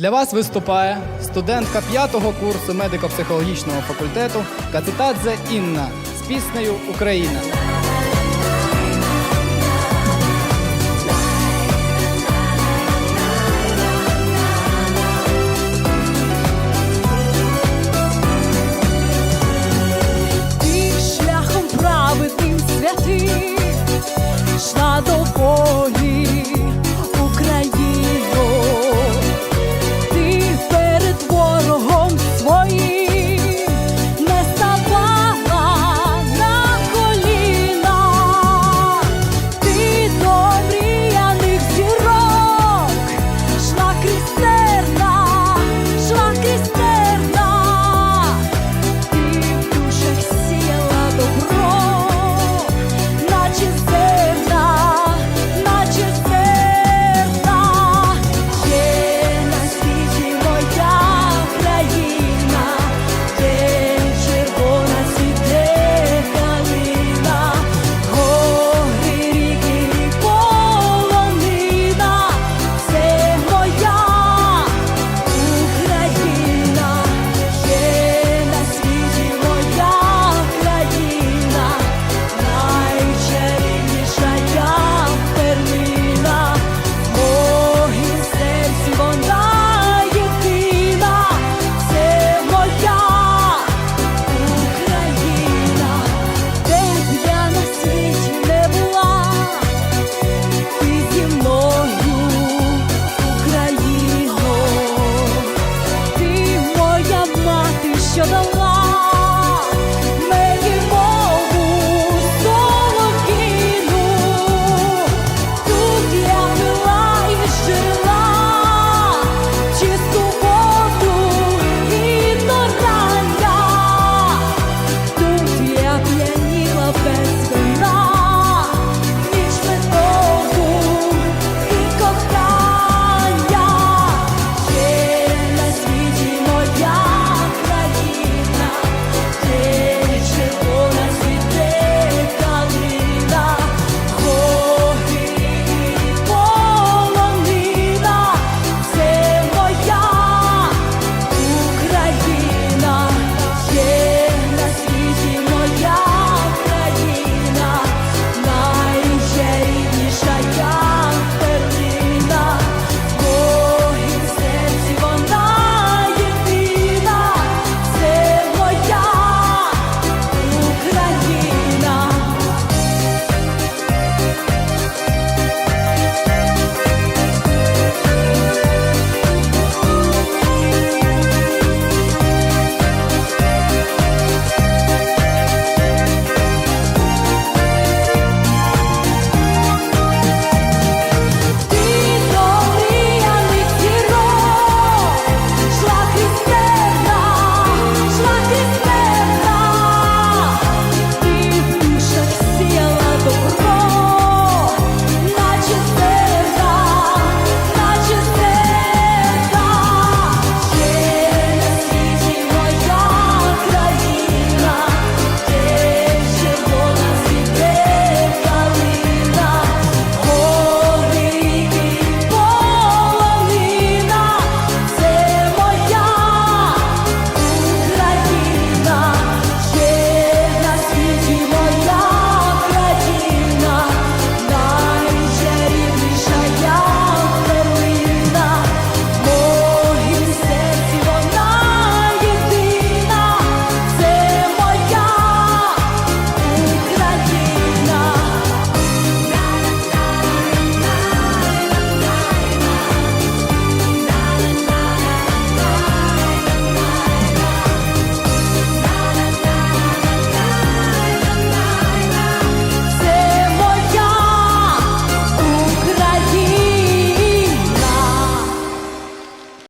Для вас виступає студентка п'ятого курсу медико-психологічного факультету Кацитадзе Інна з піснею Україна. Ти шляхом праведним святий, йшла до Бога.